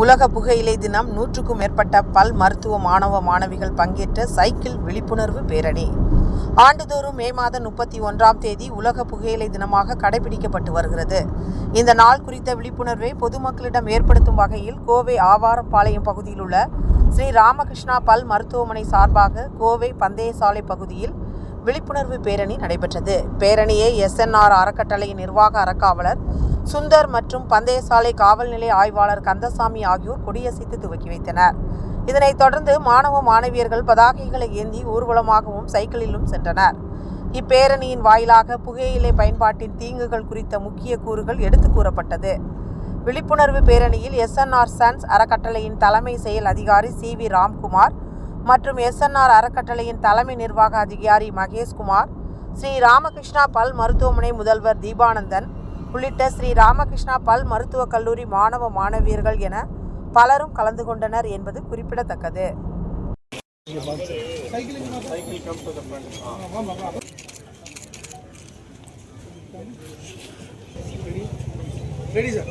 உலக புகையிலை தினம் நூற்றுக்கும் மேற்பட்ட பல் மருத்துவ மாணவ மாணவிகள் பங்கேற்ற சைக்கிள் விழிப்புணர்வு பேரணி. ஆண்டுதோறும் மே மாதம் முப்பத்தி ஒன்றாம் தேதி உலக புகையிலை தினமாக கடைபிடிக்கப்பட்டு வருகிறது. இந்த நாள் குறித்த விழிப்புணர்வை பொதுமக்களிடம் ஏற்படுத்தும் வகையில் கோவை ஆவாரப்பாளையம் பகுதியில் உள்ள ஸ்ரீ ராமகிருஷ்ணா பல் மருத்துவமனை சார்பாக கோவை பந்தயசாலை பகுதியில் விழிப்புணர்வு பேரணி நடைபெற்றது. பேரணியை எஸ்என்ஆர் அறக்கட்டளையின் நிர்வாக அறக்காவலர் சுந்தர் மற்றும் பந்தயசாலை காவல் நிலைய ஆய்வாளர் கந்தசாமி ஆகியோர் கொடியசைத்து துவக்கி வைத்தனர். இதனைத் தொடர்ந்து மாணவ மாணவியர்கள் பதாகைகளை ஏந்தி ஊர்வலமாகவும் சைக்கிளிலும் சென்றனர். இப்பேரணியின் வாயிலாக புகையிலை பயன்பாட்டின் தீங்குகள் குறித்த முக்கிய கூறுகள் எடுத்து கூறப்பட்டது. விழிப்புணர்வு பேரணியில் எஸ்என்ஆர் சன்ஸ் அறக்கட்டளையின் தலைமை செயல் அதிகாரி சி வி ராம்குமார் மற்றும் எஸ்என்ஆர் அறக்கட்டளையின் தலைமை நிர்வாக அதிகாரி மகேஷ்குமார் ஸ்ரீ ராமகிருஷ்ணா பல் மருத்துவமனை முதல்வர் தீபானந்தன் உள்ளிட்ட ஸ்ரீ ராமகிருஷ்ணா பல் மருத்துவக் கல்லூரி மாணவ மாணவியர்கள் என பலரும் கலந்து கொண்டனர் என்பது குறிப்பிடத்தக்கது. ரெடி சார்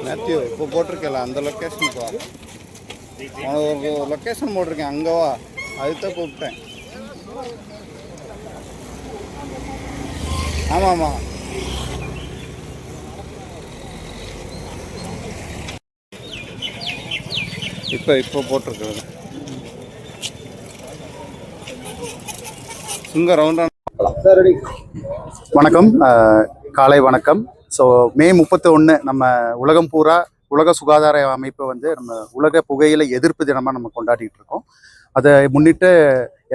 மேத்யூ இப்போ போட்டிருக்கல அந்த லொக்கேஷனுக்கு வா உனக்கு ஒரு லொக்கேஷன் போட்டிருக்கேன். அங்கே வா. அதுதான் கூப்பிட்டேன். ஆமாம். ஆமாம் இப்போ இப்போ போட்டிருக்கிறது. சுங்க ரவுண்டான வணக்கம். காலை வணக்கம். ஸோ மே முப்பத்தி ஒன்று நம்ம உலகம் பூரா உலக சுகாதார அமைப்பு வந்து நம்ம உலக புகையிலை எதிர்ப்பு தினமாக நம்ம கொண்டாடிட்டு இருக்கோம். அதை முன்னிட்டு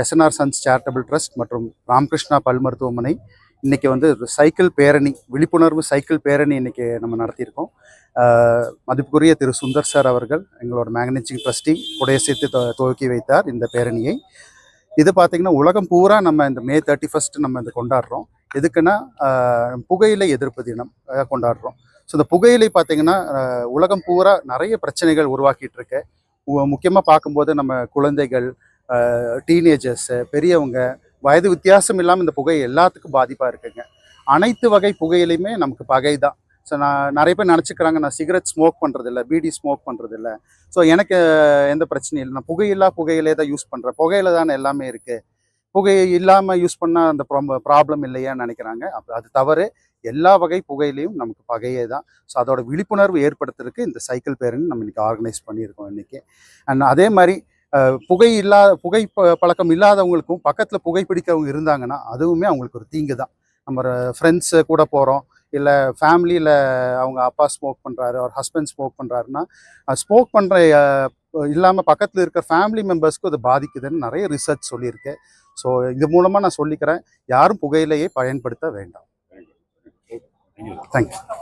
எஸ்என்ஆர் சன்ஸ் சேரிட்டபிள் ட்ரஸ்ட் மற்றும் ராமகிருஷ்ணா பல் மருத்துவமனை இன்றைக்கி வந்து சைக்கிள் பேரணி விழிப்புணர்வு சைக்கிள் பேரணி இன்னைக்கு நம்ம நடத்தியிருக்கோம். மதிப்புக்குரிய திரு சுந்தர் சார் அவர்கள் எங்களோட மேக்னேஜிங் ட்ரஸ்டி கொடையசைத்து துவ- துவக்கி வைத்தார் இந்த பேரணியை. இது பார்த்தீங்கன்னா உலகம் பூரா நம்ம இந்த மே தேர்ட்டி ஃபஸ்ட்டு நம்ம இந்த கொண்டாடுறோம். எதுக்குன்னா புகையிலை எதிர்ப்பு தினம் கொண்டாடுறோம். ஸோ இந்த புகையிலை பார்த்தீங்கன்னா உலகம் பூரா நிறைய பிரச்சனைகள் உருவாக்கிட்டு இருக்கு. முக்கியமாக பார்க்கும்போது நம்ம குழந்தைகள் டீனேஜர்ஸு பெரியவங்க வயது வித்தியாசம் இல்லாமல் இந்த புகை எல்லாத்துக்கும் பாதிப்பாக இருக்குங்க. அனைத்து வகை புகையிலையுமே நமக்கு பகை தான் ஸோ நான் நிறைய பேர் நினச்சிக்கிறாங்க நான் சிகரெட் ஸ்மோக் பண்ணுறதில்ல பீடி ஸ்மோக் பண்ணுறதில்ல ஸோ எனக்கு எந்த பிரச்சனையும் இல்லை. நான் புகையில்லா புகையிலே தான் யூஸ் பண்ணுறேன் புகையில தானே எல்லாமே இருக்குது புகை இல்லாமல் யூஸ் பண்ணால் அந்த ப்ராப்ளம் இல்லையான்னு நினைக்கிறாங்க. அப்போ அது தவறு. எல்லா வகை புகையிலையும் நமக்கு பகையே தான். ஸோ அதோட விழிப்புணர்வு ஏற்படுத்துறதுக்கு இந்த சைக்கிள் பேருன்னு நம்ம இன்றைக்கி ஆர்கனைஸ் பண்ணியிருக்கோம் இன்றைக்கி அண்ட் அதே மாதிரி புகை இல்லாத புகை பழக்கம் இல்லாதவங்களுக்கும் பக்கத்தில் புகைப்பிடிக்கிறவங்க இருந்தாங்கன்னா அதுவுமே அவங்களுக்கு ஒரு தீங்கு தான். நம்ம ஃப்ரெண்ட்ஸு கூட போகிறோம் இல்லை ஃபேமிலியில் அவங்க அப்பா ஸ்மோக் பண்ணுறாரு அவர் ஹஸ்பண்ட் ஸ்மோக் பண்ணுறாருன்னா ஸ்மோக் பண்ணுற இல்லாமல் பக்கத்தில் இருக்கிற ஃபேமிலி மெம்பர்ஸ்க்கும் அது பாதிக்குதுன்னு நிறைய ரிசர்ச் சொல்லியிருக்கு. ஸோ இது மூலமாக நான் சொல்லிக்கிறேன். யாரும் புகையிலையை பயன்படுத்த வேண்டாம். தேங்க்யூ